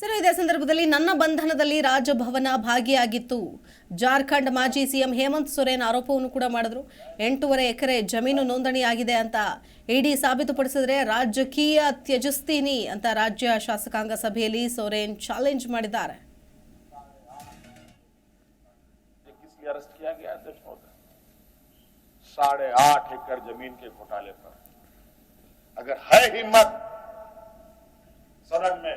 sir ಇದೇ ಸಂದರ್ಭದಲ್ಲಿ ನನ್ನ ಬಂಧನದಲ್ಲಿ ರಾಜಭವನ ಭಾಗಿಯಾಗಿತ್ತು ಜಾರ್ಖಂಡ್ ಮಾಜಿ ಸಿಎಂ ಹೇಮಂತ್ ಸೊರೇನ್ ಆರೋಪವನ್ನು ಕೂಡ ಮಾಡಿದ್ರು ಎಂಟೂವರೆ ಎಕರೆ ಜಮೀನು ನೋಂದಣಿಯಾಗಿದೆ ಅಂತ ಇಡಿ ಸಾಬೀತುಪಡಿಸಿದ್ರೆ ರಾಜಕೀಯ ತ್ಯಜಿಸ್ತೀನಿ ಅಂತ ರಾಜ್ಯ ಶಾಸಕಾಂಗ ಸಭೆಯಲ್ಲಿ ಸೊರೇನ್ ಚಾಲೆಂಜ್ ಮಾಡಿದ್ದಾರೆ ये किस लिए अरेस्ट किया गया अध्यक्ष महोदय साढ़े आठ एकड़ जमीन के घोटाले पर अगर है हिम्मत सदन में